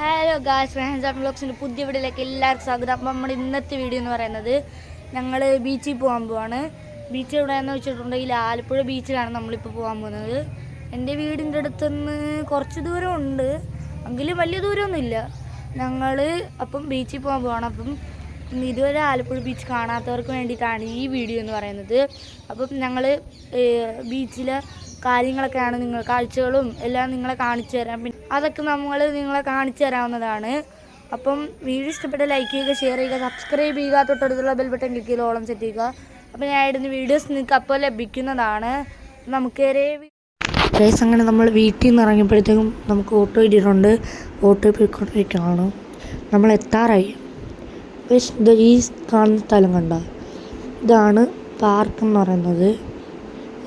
Hello guys friends and ബ്ലോഗ്സിന്റെ പുതിയ വീഡിയോയിലേക്ക് എല്ലാവർക്കും സ്വാഗതം. അപ്പം നമ്മുടെ ഇന്നത്തെ വീഡിയോ എന്ന് പറയുന്നത് ഞങ്ങൾ ബീച്ചിൽ പോകാൻ പോവാണ്. ബീച്ച് എവിടെയാണെന്ന് വെച്ചിട്ടുണ്ടെങ്കിൽ ആലപ്പുഴ ബീച്ചിലാണ് നമ്മളിപ്പോൾ പോകാൻ പോകുന്നത്. എന്റെ വീടിന്റെ അടുത്തുനിന്ന് കുറച്ച് ദൂരം ഉണ്ട് എങ്കിലും വലിയ ദൂരമൊന്നുമില്ല. ഞങ്ങൾ അപ്പം ബീച്ചിൽ പോകാൻ പോവാണ്. അപ്പം ഇതുവരെ ആലപ്പുഴ ബീച്ച് കാണാത്തവർക്ക് വേണ്ടിയിട്ടാണ് ഈ വീഡിയോ എന്ന് പറയുന്നത്. അപ്പം ഞങ്ങൾ ബീച്ചിലെ കാര്യങ്ങളൊക്കെയാണ് നിങ്ങൾ കാഴ്ചകളും എല്ലാം നിങ്ങളെ കാണിച്ചു തരാം പിന്നെ അതൊക്കെ നമ്മൾ നിങ്ങളെ കാണിച്ചു തരാവുന്നതാണ്. അപ്പം വീഡിയോ ഇഷ്ടപ്പെട്ട ലൈക്ക് ചെയ്യുക ഷെയർ ചെയ്യുക സബ്സ്ക്രൈബ് ചെയ്യുക തൊട്ടടുത്തുള്ള ബെൽ ബട്ടൺ ക്ലിക്ക് ചെയ്ത് ഓളം സെറ്റ് ചെയ്യുക. അപ്പം ഞാൻ ഇടുന്ന വീഡിയോസ് നിങ്ങൾക്ക് അപ്പോൾ ലഭിക്കുന്നതാണ്. നമുക്കേറെ ഗൈസ് അങ്ങനെ നമ്മൾ വീട്ടിൽ നിന്ന് ഇറങ്ങിയപ്പോഴത്തേക്കും നമുക്ക് ഓട്ടോ ഇട്ടിട്ടുണ്ട്. ഓട്ടോ പോയിക്കൊണ്ടിരിക്കുകയാണ് നമ്മൾ എത്താറായി. ഈ കാണുന്ന സ്ഥലം കണ്ട? ഇതാണ് പാർക്ക് എന്ന് പറയുന്നത്.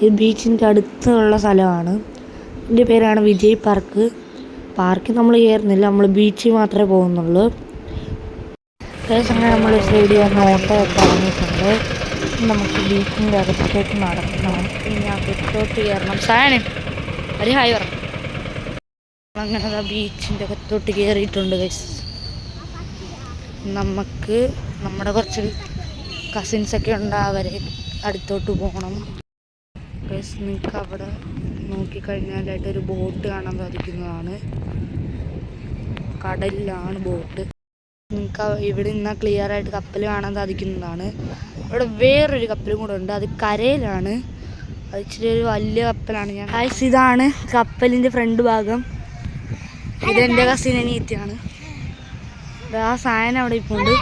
ഈ ബീച്ചിന്റെ അടുത്തുള്ള സ്ഥലമാണ്. ഇതിന്റെ പേരാണ് വിജയ് പാർക്ക്. പാർക്കിൽ നമ്മൾ കയറുന്നില്ല നമ്മൾ ബീച്ചിൽ മാത്രമേ പോകുന്നുള്ളൂ. അങ്ങനെ നമ്മൾ സൈഡിൽ വന്ന് ഓട്ടോ ഒക്കെ ഇറങ്ങിയിട്ടുണ്ട്. നമുക്ക് ബീച്ചിന്റെ അകത്തേക്ക് നടക്കണം ഇനി അകത്തോട്ട് കയറണം. സായനെ ഒരു ഹായ് പറഞ്ഞു അങ്ങനെ ബീച്ചിന്റെ അകത്തോട്ട് കയറിയിട്ടുണ്ട് ഗൈസ് നമുക്ക് നമ്മുടെ കുറച്ച് കസിൻസൊക്കെ ഉണ്ട് അവരെ അടുത്തോട്ട് പോകണം. ഗൈസ് നിങ്ങൾക്ക് അവിടെ നോക്കിക്കഴിഞ്ഞാലായിട്ട് ഒരു ബോട്ട് കാണാൻ സാധിക്കുന്നതാണ്. കടലിലാണ് ബോട്ട്. നിങ്ങൾക്ക് ഇവിടെ നിന്നാൽ ക്ലിയർ ആയിട്ട് കപ്പൽ കാണാൻ സാധിക്കുന്നതാണ്. ഇവിടെ വേറൊരു കപ്പലും കൂടെ ഉണ്ട്. അത് കരയിലാണ്. അത് ഇച്ചിരി ഒരു വലിയ കപ്പലാണ് ഞാൻ. ഗൈസ് ഇതാണ് കപ്പലിന്റെ ഫ്രണ്ട് ഭാഗം. ഇതെന്റെ കസിൻ അനിയത്തിയാണ്. ആ സാധനം അവിടെ ഇപ്പോൾ ഉണ്ട്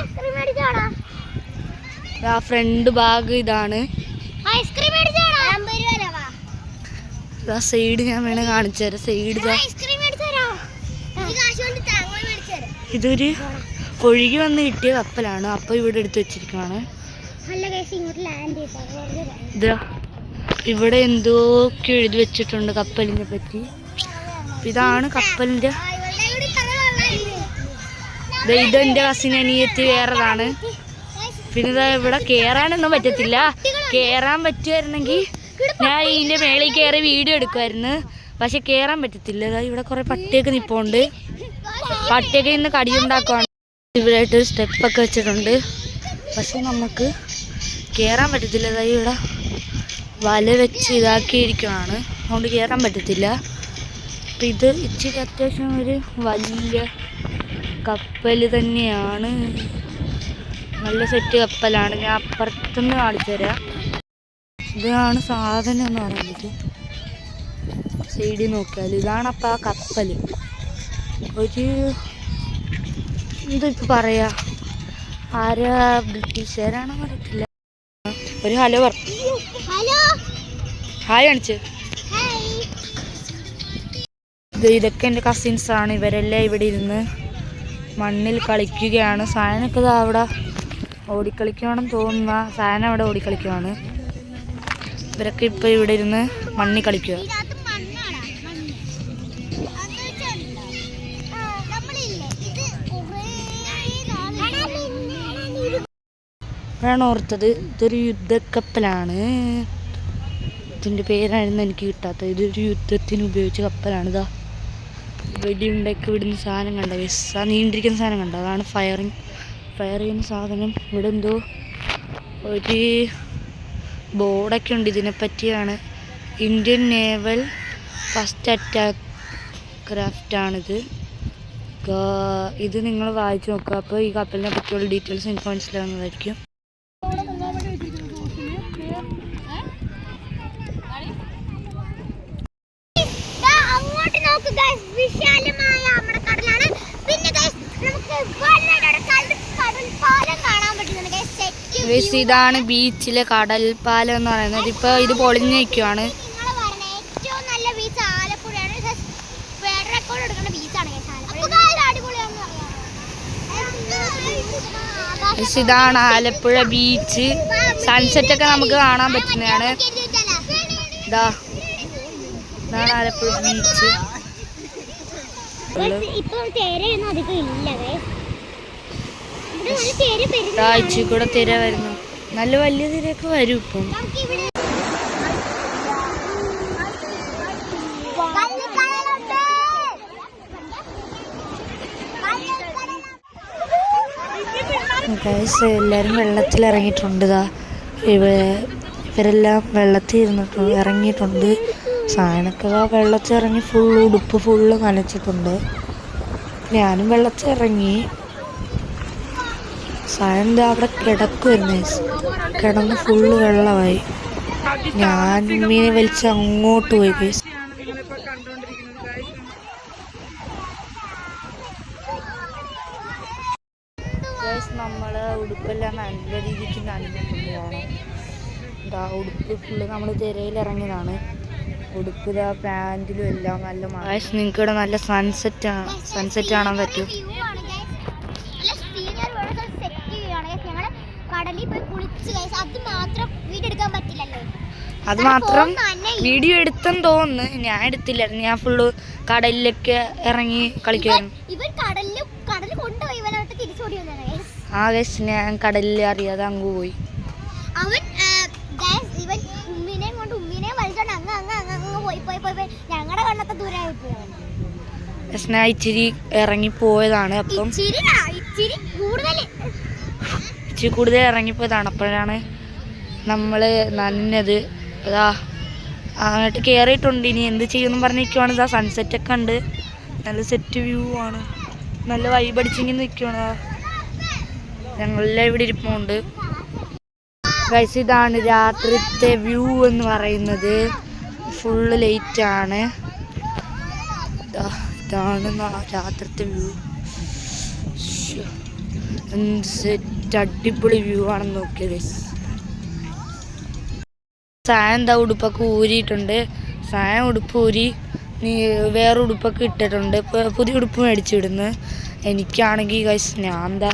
ആ ഫ്രണ്ട് ഭാഗം ഇതാണ് ഐസ്ക്രീം ആ സൈഡ് ഞാൻ വേണേ കാണിച്ചു തരാം. സൈഡ് ഇതൊരു ഒഴുകി വന്ന് കിട്ടിയ കപ്പലാണ്. അപ്പോൾ ഇവിടെ എടുത്ത് വെച്ചിരിക്കുവാണ്. ഇതാ. ഇവിടെ എന്തൊക്കെ എഴുതി വെച്ചിട്ടുണ്ട് കപ്പലിനെ പറ്റി. അപ്പൊ ഇതാണ് കപ്പലിന്റെ പറഞ്ഞില്ലേ? ഇതെന്റെ കസിൻ അനിയത്തി വേറെതാണ്. പിന്നെ ഇവിടെ കേറാനൊന്നും പറ്റത്തില്ല. കേറാൻ പറ്റുമായിരുന്നെങ്കിൽ ഞാൻ ഇതിന്റെ മേളിൽ കയറി വീഡിയോ എടുക്കുമായിരുന്നു പക്ഷെ കേറാൻ പറ്റത്തില്ല. ഇവിടെ കുറേ പട്ടിയൊക്കെ നിൽപ്പുണ്ട് പട്ടിയൊക്കെ ഇന്ന് കടിയുണ്ടാക്കുവാണ് ഇവിടെയായിട്ട് ഒരു സ്റ്റെപ്പൊക്കെ വെച്ചിട്ടുണ്ട്. പക്ഷെ നമുക്ക് കയറാൻ പറ്റത്തില്ല. ഇവിടെ വല വെച്ച് ഇതാക്കിയിരിക്കുവാണ്. അതുകൊണ്ട് കയറാൻ പറ്റത്തില്ല. അപ്പം ഇത് ഇച്ചിരി അത്യാവശ്യം ഒരു വലിയ കപ്പൽ തന്നെയാണ്. നല്ല സെറ്റ് കപ്പലാണ്. ഞാൻ അപ്പുറത്തുനിന്ന് കാണിച്ചു തരാം ഇതാണ് സാധനം എന്ന് പറയുന്നത് സൈഡിൽ നോക്കിയാൽ ഇതാണ് അപ്പം ആ കപ്പൽ ഒരു എന്താ ഇപ്പം പറയാ? ആരാ ബ്രിട്ടീഷുകാരാണോ അറിയത്തില്ല. ഒരു ഹലോ പറ. ഹായ് കാണിച്ച്. ഇതൊക്കെ എന്റെ കസിൻസാണ് ഇവരെല്ലാം ഇവിടെ ഇരുന്ന് മണ്ണിൽ കളിക്കുകയാണ്. സാധനമൊക്കെ അവിടെ ഓടിക്കളിക്കുകയാണെന്ന് തോന്നുന്ന. സാധനം അവിടെ ഓടിക്കളിക്കുകയാണ് ഇവരൊക്കെ ഇപ്പോൾ ഇവിടെ ഇരുന്ന് മണ്ണിൽ കളിക്കുക. മണ്ണ്. നാൾ വേണം ഓർത്തത്. ഇതൊരു യുദ്ധക്കപ്പലാണ്. ഇതിന്റെ പേരായിരുന്നു എനിക്ക് കിട്ടാത്തത്. ഇതൊരു യുദ്ധത്തിന് ഉപയോഗിച്ച കപ്പലാണ്. ഇതാ. വെടിയുണ്ടൊക്കെ വിടുന്ന സാധനം കണ്ട? ഗൈസ് ആ നീണ്ടിരിക്കുന്ന സാധനം കണ്ട? അതാണ് ഫയറിങ് ഫയർ ചെയ്യുന്ന സാധനം. ഇവിടെ എന്തോ ഒരു ബോർഡൊക്കെ ഉണ്ട്. ഇതിനെ പറ്റിയാണ്. ഇന്ത്യൻ നേവൽ ഫസ്റ്റ് അറ്റാക്ക് ക്രാഫ്റ്റാണിത് ഇത് നിങ്ങൾ വായിച്ചു നോക്കുക. അപ്പോൾ ഈ കപ്പലിനെ പറ്റിയുള്ള ഡീറ്റെയിൽസ് എനിക്ക് മനസ്സിലാവുന്നതായിരിക്കും ദാ അങ്ങോട്ട് നോക്ക് ഗൈസ് വിശാലമായ നമ്മുടെ കടലാണ് പിന്നെ ഗൈസ് നമുക്ക് വല്ലടയുടെ കടൽ കടൽ പാലം കാണാൻ പറ്റുന്നുണ്ട് ഗൈസ് സെറ്റ് ഗൈസ് ഇതാണ് ബീച്ചിലെ കടൽ പാലം എന്ന് പറയുന്നത്. ഇപ്പോൾ ഇത് പൊളിഞ്ഞു നിൽക്കുവാണ് ഇതാണ് ആലപ്പുഴ ബീച്ച്. സൺസെറ്റ് ഒക്കെ നമുക്ക് കാണാൻ പറ്റുന്നതാണ്. ഇതാ. ഇതാണ് ആലപ്പുഴ ബീച്ച്. ഇപ്പൊ തേരയൊന്നും അധികം ഇല്ല ഇച്ചിരി കൂടെ തിര വരുന്നു. നല്ല വലിയ തിരയൊക്കെ വരും ഇപ്പം. എല്ലാരും വെള്ളത്തിൽ ഇറങ്ങിയിട്ടുണ്ട് ഇതാ ഇവ ഇവരെല്ലാം വെള്ളത്തിൽ ഇരുന്നിട്ട് ഇറങ്ങിയിട്ടുണ്ട്. സാധനമൊക്കെ വെള്ളത്തിൽ ഇറങ്ങി ഫുൾ ഉടുപ്പ് ഫുള്ള് നനച്ചിട്ടുണ്ട്. ഞാനും വെള്ളത്തിൽ ഇറങ്ങി. ദാ അവിടെ കിടക്കുമായിരുന്നു. കിടന്ന് ഫുള്ള് വെള്ളമായി. ഞാൻ മീനെ വലിച്ച് അങ്ങോട്ട് പോയി കേസ് നമ്മൾ നമ്മൾ ഉടുപ്പെല്ലാം നല്ല രീതിക്ക് ഇതാ ഉടുപ്പ് ഫുള്ള് നമ്മൾ തിരയിലിറങ്ങിയതാണ്. ഉടുപ്പ് ഇതാ പാന്റിലും എല്ലാം നല്ല മഴ നിങ്ങൾക്ക് ഇവിടെ നല്ല സൺസെറ്റ് സൺസെറ്റ് കാണാൻ പറ്റും View ആണ് guys. നല്ല scenery ഉള്ള ഒരു set view ആണ് guys. ഞങ്ങൾ കടലിൽ പോയി കുളിച്ച് guys. അത് മാത്രം വീഡിയോ എടുക്കാൻ പറ്റില്ലല്ലോ. അത് മാത്രം വീഡിയോ എടുത്തെന്ന് തോന്നുന്നു. ഞാൻ എടുത്തില്ലായിരുന്നു. ഞാൻ ഫുള്ള് കടലിലൊക്കെ ഇറങ്ങി കളിക്കുമായിരുന്നു ഇവൻ കടലിൽ കടലിൽ കൊണ്ടുപോയി ഇവനോട്ട് തിരിച്ചോടി. ആ ഗസ് ഞാൻ കടലിൽ അറിയാതെ അങ്ങ് പോയി. അവൻ ഇവൻ ഉമ്മിനെയും കൊണ്ട് ഉമ്മിനെയും വലിച്ചോണ്ട് അങ്ങ് അങ്ങ് അങ്ങ് അങ്ങ് പോയി പോയി പോയി പോയി. ഞങ്ങളുടെ കണ്ണത്തെ ദൂരമായി പോയി ഞാൻ ഇച്ചിരി ഇറങ്ങി പോയതാണ് അപ്പം ഇച്ചിരി കൂടുതൽ ഇച്ചിരി കൂടുതൽ ഇറങ്ങിപ്പോയതാണ്. അപ്പോഴാണ് നമ്മൾ നനഞ്ഞത്. അതാ അങ്ങോട്ട് കയറിയിട്ടുണ്ട് ഇനി എന്ത് ചെയ്യുമെന്ന് പറഞ്ഞിരിക്കുവാണ് ഇതാ സൺസെറ്റ് ഒക്കെ ഉണ്ട്. നല്ല സെറ്റ് വ്യൂ ആണ്. നല്ല വൈബ് അടിച്ചിങ്ങനെ നിൽക്കുവാണ് ഞങ്ങളെല്ലാം ഇവിടെ ഇരിപ്പുണ്ട്. ഗൈസ് ഇതാണ് രാത്രിത്തെ വ്യൂ എന്ന് പറയുന്നത്. ഫുള്ള് ലൈറ്റ് ആണ്. ദാ ഇതാണ് രാത്രിത്തെ വ്യൂ എന്ത് സെറ്റ് അടിപൊളി വ്യൂ ആണെന്ന് നോക്കിയത്. സായം എന്താ ഉടുപ്പൊക്കെ ഊരിയിട്ടുണ്ട്. സായം ഉടുപ്പ് ഊരി നീ വേറെ ഉടുപ്പൊക്കെ ഇട്ടിട്ടുണ്ട്. പുതിയ ഉടുപ്പ് മേടിച്ചിടുന്നു എനിക്കാണെങ്കിൽ ഗൈസ് ഞാൻ എന്താ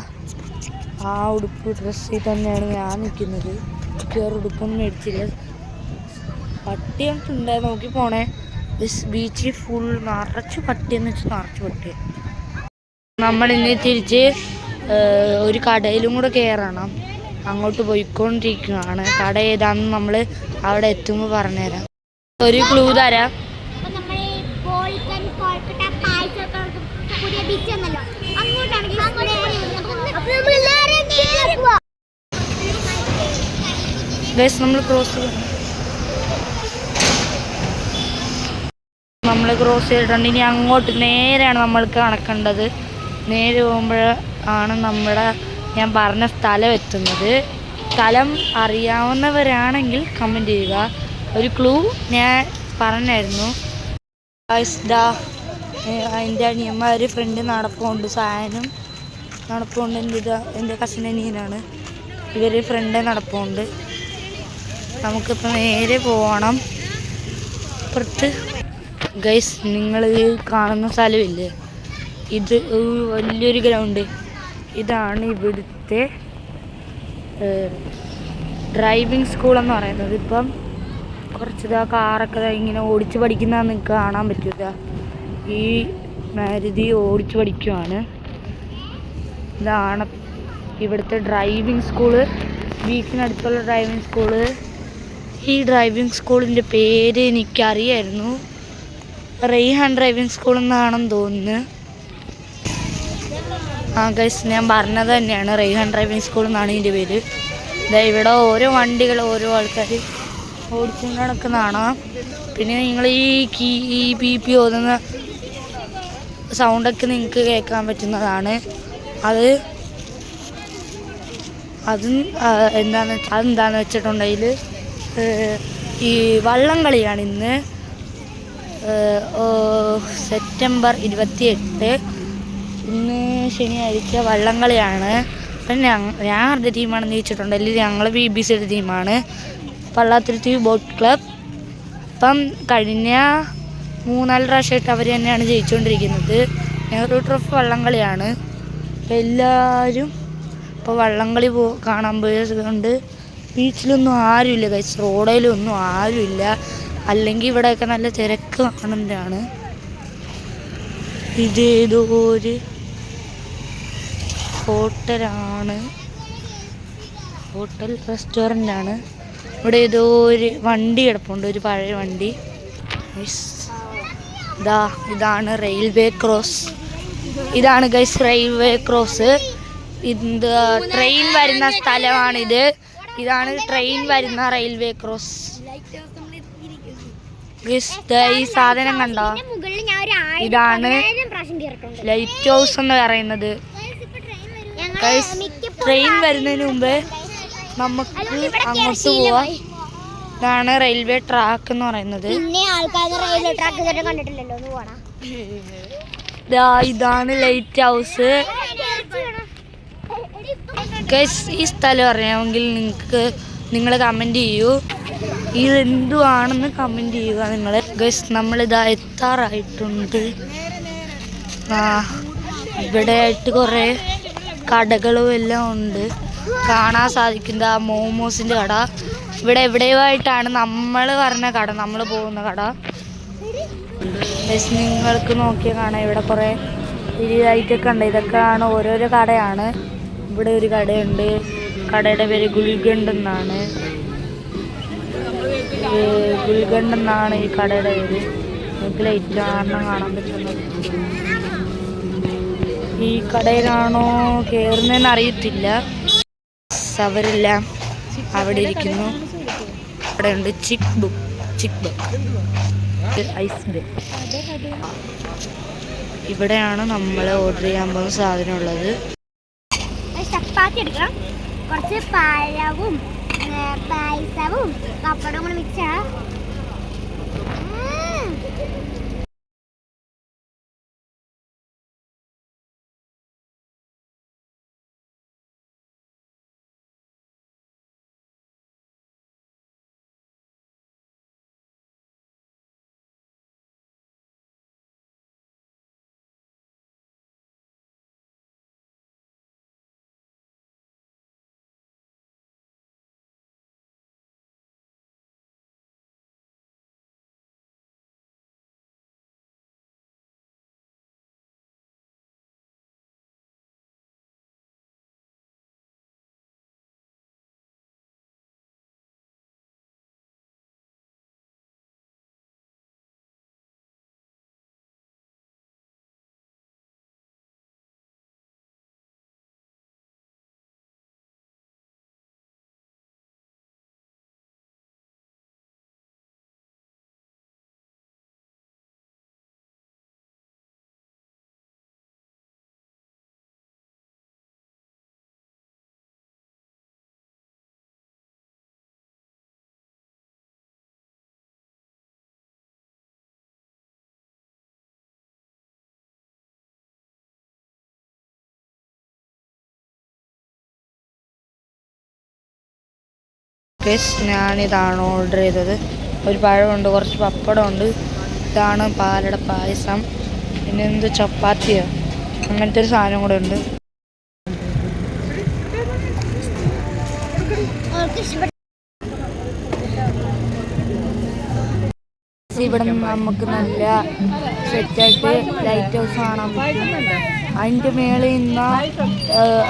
ആ ഉടുപ്പ് ഡ്രസ്സിൽ തന്നെയാണ് ഞാൻ നിൽക്കുന്നത്. വേറെ ഉടുപ്പൊന്നും മേടിച്ചില്ല. പട്ടി ഉണ്ട് നോക്കി പോണേ. ബീച്ചിൽ ഫുൾ നിറച്ച് പട്ടി എന്ന് വെച്ചാൽ നിറച്ച് പട്ടി. നമ്മൾ ഇനി തിരിച്ച് ഒരു കടയിലും കൂടെ കയറണം അങ്ങോട്ട് പോയിക്കൊണ്ടിരിക്കുകയാണ് കട ഏതാണെന്ന് നമ്മൾ അവിടെ എത്തുമ്പോൾ പറഞ്ഞുതരാം. ഒരു ക്ലൂ തരാം. നമ്മൾ ക്രോസ് നമ്മൾ ക്രോസ് ചെയ്തിട്ടുണ്ട്. ഇനി അങ്ങോട്ട് നേരെയാണ് നമ്മൾക്ക് കണക്കേണ്ടത് നേരെ പോകുമ്പോൾ ആണ് നമ്മുടെ ഞാൻ പറഞ്ഞ സ്ഥലം എത്തുന്നത്. സ്ഥലം അറിയാവുന്നവരാണെങ്കിൽ കമന്റ് ചെയ്യുക. ഒരു ക്ലൂ ഞാൻ പറഞ്ഞായിരുന്നു. എന്റെ അനിയന്മാർ ഫ്രണ്ട് നടപ്പുണ്ട് സായനും നടപ്പുണ്ട് എന്റെ ഇത് എന്റെ കസിൻ അനിയനാണ്. ഇവർ ഫ്രണ്ട് നടപ്പുണ്ട്. നമുക്കിപ്പോൾ നേരെ പോകണം അപ്പുറത്ത് ഗൈസ് നിങ്ങൾ കാണുന്ന സ്ഥലമില്ലേ? ഇത് വലിയൊരു ഗ്രൗണ്ട് ഇതാണ് ഇവിടുത്തെ ഡ്രൈവിംഗ് സ്കൂൾ എന്ന് പറയുന്നത്. ഇപ്പം കുറച്ച് ഇതാ കാറൊക്കെ ഇങ്ങനെ ഓടിച്ച് പഠിക്കുന്ന നിങ്ങൾക്ക് കാണാൻ പറ്റൂല. ഈ മാരുതി ഓടിച്ച് പഠിക്കുവാണ്. ഇതാണ് ഇവിടുത്തെ ഡ്രൈവിംഗ് സ്കൂൾ ബീച്ചിനടുത്തുള്ള ഡ്രൈവിംഗ് സ്കൂൾ ഈ ഡ്രൈവിംഗ് സ്കൂളിന്റെ പേര് എനിക്കറിയായിരുന്നു. റെയ്ഹാൻ ഡ്രൈവിംഗ് സ്കൂൾ എന്നാണെന്ന് തോന്നുന്നു. ആ ഗൈസ് ഞാൻ പറഞ്ഞത് തന്നെയാണ്. റെയ്ഹാൻ ഡ്രൈവിംഗ് സ്കൂൾ എന്നാണ് ഇതിന്റെ പേര്. ഇതാ ഇവിടെ ഓരോ വണ്ടികൾ ഓരോ ആൾക്കാർ ഓടിച്ചു നടക്കുന്നതാണ്. പിന്നെ നിങ്ങൾ ഈ കീ ഈ പി പി ഓതുന്ന സൗണ്ടൊക്കെ നിങ്ങൾക്ക് കേൾക്കാൻ പറ്റുന്നതാണ്. അത് അത് എന്താന്ന് വെച്ചാൽ അതെന്താന്ന് വെച്ചിട്ടുണ്ടെങ്കിൽ ഈ വള്ളം കളിയാണ് ഇന്ന്. സെപ്റ്റംബർ ഇരുപത്തി എട്ട് ഇന്ന് ശനിയാഴ്ച വള്ളംകളിയാണ്. അപ്പം ഞാൻ ആരുടെ ടീമാണെന്ന് ചോദിച്ചിട്ടുണ്ടെങ്കിൽ ഞങ്ങൾ ബി ബി സിയുടെ ടീമാണ്. Pallathuruthy boat club. ഇപ്പം കഴിഞ്ഞ മൂന്നാൽ പ്രാവശ്യമായിട്ട് അവർ തന്നെയാണ് ജയിച്ചുകൊണ്ടിരിക്കുന്നത്. നെഹ്റു ട്രോഫി വള്ളംകളിയാണ്. അപ്പം എല്ലാവരും ഇപ്പോൾ വള്ളംകളി പോ കാണാൻ പോയതുകൊണ്ട് ബീച്ചിലൊന്നും ആരുമില്ല കഴിച്ച് റോഡിലൊന്നും ആരുമില്ല. അല്ലെങ്കിൽ ഇവിടെയൊക്കെ നല്ല തിരക്ക് കാണുന്നതാണ് ഇതേതോ ഒരു ഹോട്ടലാണ്. ഹോട്ടൽ റെസ്റ്റോറന്റ് ആണ് ഇവിടെ ഏതോ ഒരു വണ്ടി കിടപ്പുണ്ട് ഒരു പഴയ വണ്ടി. ഇതാ ഇതാണ് റെയിൽവേ ക്രോസ്. ഇതാണ് ഗൈസ് റെയിൽവേ ക്രോസ്. ഇത് ട്രെയിൻ വരുന്ന സ്ഥലമാണിത്. ഇതാണ് ട്രെയിൻ വരുന്ന റെയിൽവേ ക്രോസ്. ഈ സാധനം കണ്ടോ? ഇതാണ് ലൈറ്റ് ഹൗസ് എന്ന് പറയുന്നത്. ട്രെയിൻ വരുന്നതിന് മുമ്പ് നമുക്ക് അങ്ങോട്ട് പോവാം. ഇതാണ് റെയിൽവേ ട്രാക്ക് എന്ന് പറയുന്നത്. ഇതാണ് ലൈറ്റ് ഹൗസ് ഗൈസ് ഈ സ്ഥലം അറിയാമെങ്കിൽ നിങ്ങൾക്ക് നിങ്ങൾ കമന്റ് ചെയ്യൂ. ഇത് എന്തുവാണെന്ന് കമന്റ് ചെയ്യുക നിങ്ങൾ ഗൈസ് നമ്മളിതാ എത്താറായിട്ടുണ്ട്. ആ ഇവിടെ ആയിട്ട് കുറേ കടകളും എല്ലാം ഉണ്ട്. കാണാൻ സാധിക്കുന്ന ആ മോമോസിന്റെ കട. ഇവിടെ എവിടെയോ ആയിട്ടാണ് നമ്മൾ പറഞ്ഞ കട നമ്മൾ പോകുന്ന കട? നിങ്ങൾക്ക് നോക്കിയ കാണാം. ഇവിടെ കുറേ ഇരിയായിട്ടൊക്കെ ഉണ്ട്. ഇതൊക്കെയാണ് ഓരോരോ കടയാണ്. ഇവിടെ ഒരു കടയുണ്ട്. കടയുടെ പേര് ഗുൽഗണ്ട് എന്നാണ്. ഗുൽഗണ്ട് എന്നാണ് ഈ കടയുടെ പേര്. നിങ്ങൾക്ക് ലൈറ്റ് കാരണം കാണാൻ പറ്റുന്നത് ഈ കടയിലാണോ കയറുന്നതെന്ന് അറിയത്തില്ല. അവരെല്ലാം അവിടെ ഇരിക്കുന്നു. അവിടെ ഉണ്ട് chick book chick book ice ഇവിടെയാണ് നമ്മൾ ഓർഡർ ചെയ്യാൻ പോകുന്ന സാധനം ഉള്ളത് ചപ്പാത്തി കുറച്ച് പഴവും പായസവും പപ്പടവും കൂടെ മിക്സ് ഗസ് ഞാനിതാണ് ഓർഡർ ചെയ്തത്. ഒരു പഴമുണ്ട് കുറച്ച് പപ്പടമുണ്ട്. ഇതാണ് പാലട പായസം. പിന്നെ എന്ത് ചപ്പാത്തിയോ? അങ്ങനത്തെ ഒരു സാധനം കൂടെ ഉണ്ട്. ഇവിടെ നമുക്ക് നല്ല സെറ്റായിട്ട് ലൈറ്റ് ഹൗസ് കാണാൻ പറ്റും. അതിന്റെ മേളിൽ നിന്ന്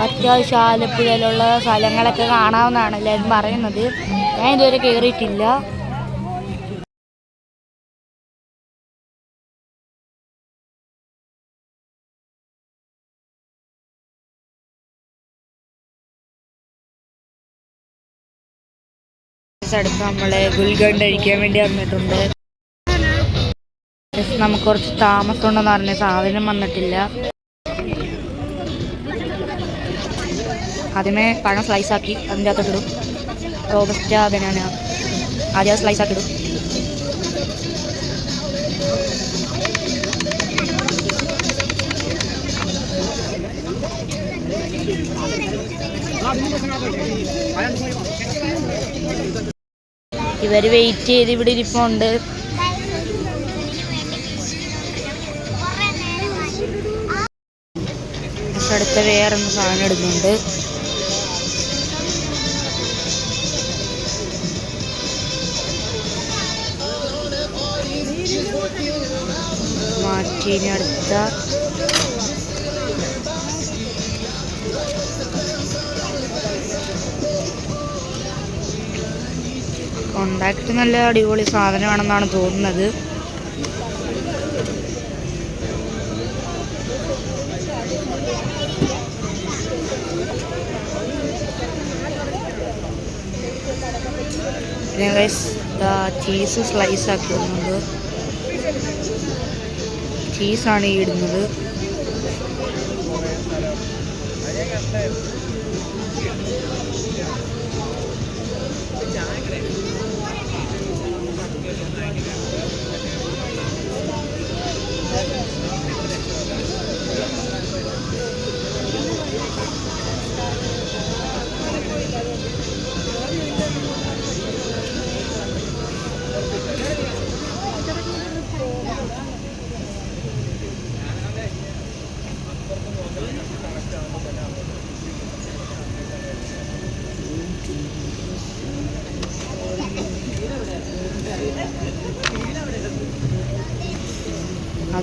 അത്യാവശ്യം ആലപ്പുഴയിലുള്ള സ്ഥലങ്ങളൊക്കെ കാണാവുന്നതാണ് എല്ലാവരും പറയുന്നത്. ഞാൻ ഇതുവരെ കയറിയിട്ടില്ല അടുത്ത് നമ്മളെ ഗുൽഗണ്ട് കഴിക്കാൻ വേണ്ടി വന്നിട്ടുണ്ട്. നമുക്ക് കുറച്ച് താമസം ഉണ്ടെന്ന് പറഞ്ഞ സാധനം വന്നിട്ടില്ല. ആദ്യമേ പഴം സ്ലൈസ് ആക്കി അതിന്റെ അകത്ത് ഇടും. റോബസ്റ്റ ബനാന ആദ്യം സ്ലൈസ് ആക്കിടും ഇവർ വെയിറ്റ് ചെയ്ത് ഇവിടെ ഇരിപ്പുണ്ട്. അടുത്ത വേറൊന്ന് സാധനം ഇടുന്നുണ്ട്. മാറ്റി അടുത്ത. കോണ്ടാക്ട് നല്ല അടിപൊളി സാധനമാണെന്നാണ് തോന്നുന്നത്. പിന്നെ ഗൈസ് ചീസ് സ്ലൈസ് ആക്കി ഇടുന്നുണ്ട് ചീസാണ് ഈ ഇടുന്നത്.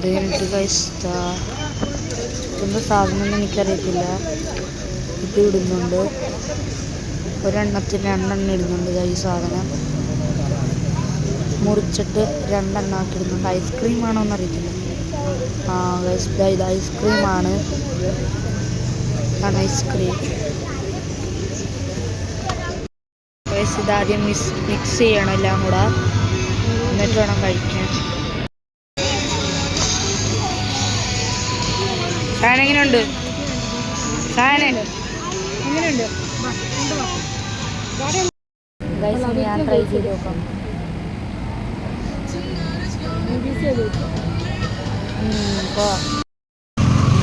അത് കഴിഞ്ഞിട്ട് ഗൈസ് എന്താ സാധനമൊന്നും എനിക്കറിയത്തില്ല. ഇത് ഇടുന്നുണ്ട്. ഒരെണ്ണത്തിന് രണ്ടെണ്ണം ഇടുന്നുണ്ട് ഈ സാധനം. മുറിച്ചിട്ട് രണ്ടെണ്ണം ആക്കി ഇടുന്നുണ്ട്. ഐസ്ക്രീം ആണോ എന്നറിയത്തില്ല ആ ഇത് ഐസ്ക്രീമാണ് ആണ്. ഐസ്ക്രീം. ഇതാദ്യം മിക്സ് മിക്സ് ചെയ്യണം എല്ലാം കൂടെ. എന്നിട്ട് വേണം കഴിക്കാൻ. സാധനം എങ്ങനെയുണ്ട്? സാധനം. എങ്ങനെയുണ്ട്? ഗൈസ് ഇനി ഞാൻ ട്രൈ ചെയ്ത് നോക്കാം.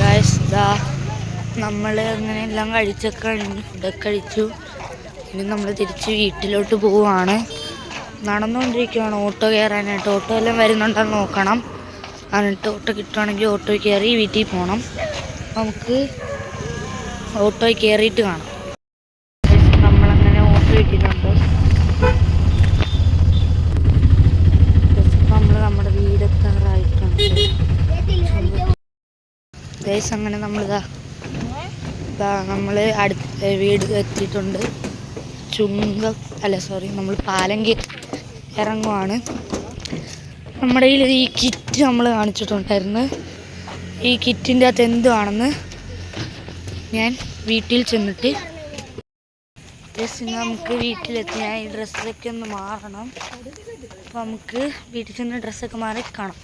ഗൈസ് ദാ നമ്മൾ അങ്ങനെ എല്ലാം കഴിച്ചൊക്കെ കഴിഞ്ഞു ഫുഡൊക്കെ കഴിച്ചു. ഇനി നമ്മൾ തിരിച്ച് വീട്ടിലോട്ട് പോവുകയാണ് നടന്നുകൊണ്ടിരിക്കുകയാണ് ഓട്ടോ കയറാനായിട്ട്. ഓട്ടോ എല്ലാം വരുന്നുണ്ടെന്ന് നോക്കണം. എന്നിട്ട് ഓട്ടോ കിട്ടുവാണെങ്കിൽ ഓട്ടോ കയറി വീട്ടിൽ പോകണം നമുക്ക് ഓട്ടോയിൽ കയറിയിട്ട് കാണാം. നമ്മളങ്ങനെ ഓട്ടോ ഇട്ടിട്ടുണ്ട്. അങ്ങനെ നമ്മളിതാ ഇതാ നമ്മൾ അടുത്ത വീട് എത്തിയിട്ടുണ്ട്. ചുങ്കം അല്ല സോറി നമ്മൾ പാലങ്കി ഇറങ്ങുവാണ്. നമ്മുടെ ഈ കിറ്റ് നമ്മൾ കാണിച്ചിട്ടുണ്ടായിരുന്നു. ഈ കിറ്റിന്റെ അകത്ത് എന്തുവാണെന്ന് ഞാൻ വീട്ടിൽ ചെന്നിട്ട് നമുക്ക് വീട്ടിലെത്തി. ഞാൻ ഈ ഡ്രസ്സൊക്കെ ഒന്ന് മാറണം. അപ്പം നമുക്ക് വീട്ടിൽ ചെന്ന് ഡ്രസ്സൊക്കെ മാറി കാണാം.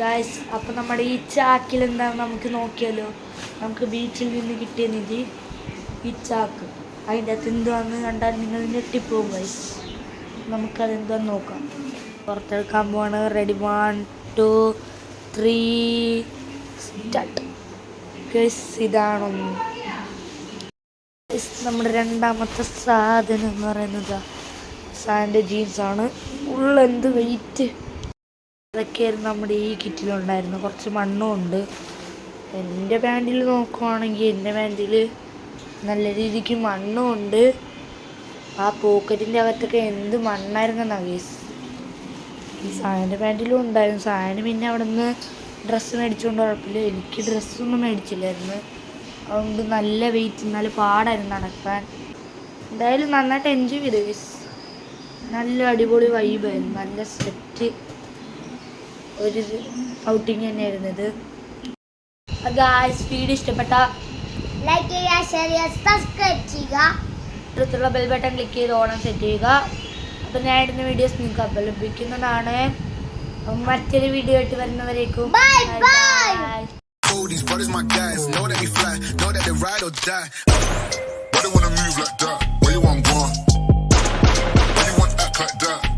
ഗായ്സ് അപ്പം നമ്മുടെ ഈ ചാക്കിൽ എന്താണ് നമുക്ക് നോക്കിയാലോ? നമുക്ക് ബീച്ചിൽ നിന്ന് കിട്ടിയ നിധി ഈ ചാക്ക്. അതിന്റെ അകത്ത് എന്തുവാന്ന് കണ്ടാൽ നിങ്ങൾ ഞെട്ടിപ്പോകും ഗൈസ് നമുക്കതെന്താന്ന് നോക്കാം. പുറത്തെടുക്കാൻ പോവാണ്. Ready one two three start. ഇതാണൊന്ന് നമ്മുടെ രണ്ടാമത്തെ സാധനം എന്ന് പറയുന്നത് സാന്റെ ജീൻസാണ് ഉള്ള എന്ത് വെയിറ്റ്. അതൊക്കെയായിരുന്നു നമ്മുടെ ഈ കിറ്റിലുണ്ടായിരുന്നു കുറച്ച് മണ്ണും ഉണ്ട്. എന്റെ പാന്റിൽ നോക്കുവാണെങ്കിൽ എന്റെ പാന്റിൽ നല്ല രീതിക്ക് മണ്ണും ഉണ്ട്. ആ പോക്കറ്റിന്റെ അകത്തൊക്കെ എന്ത് മണ്ണായിരുന്നു ഈ സായന്റെ പാന്റിലും ഉണ്ടായിരുന്നു. സായന് പിന്നെ അവിടെ നിന്ന് ഡ്രസ്സ് മേടിച്ചുകൊണ്ട് കുഴപ്പമില്ല എനിക്ക് ഡ്രസ്സൊന്നും മേടിച്ചില്ലായിരുന്നു. അതുകൊണ്ട് നല്ല വെയിറ്റ് നല്ല പാടായിരുന്നു നടക്കാൻ. എന്തായാലും നന്നായിട്ട് എൻജോയ് ചെയ്തു ഗൈസ് നല്ല അടിപൊളി വൈബായിരുന്നു നല്ല സെറ്റ് ഒരു ഔട്ടിങ് തന്നെയായിരുന്നു ഇത്. ഗായ്സ് വീഡിയോ ഇഷ്ടപ്പെട്ട ലൈക്ക് ചെയ്യുക ഷെയർ ചെയ്യുക സബ്സ്ക്രൈബ് ബെൽ ബട്ടൺ ക്ലിക്ക് ചെയ്ത് ഓണം സെറ്റ് ചെയ്യുക. അപ്പം ഞാൻ ഇടുന്ന വീഡിയോസ് നിങ്ങൾക്ക് അപ്പം മറ്റൊരു വീഡിയോ ആയിട്ട് വരുന്നവരേക്കും These brothers my guys, know that we fly, know that they ride or die. I don't wanna move like that, where you want one? Where you want act like that?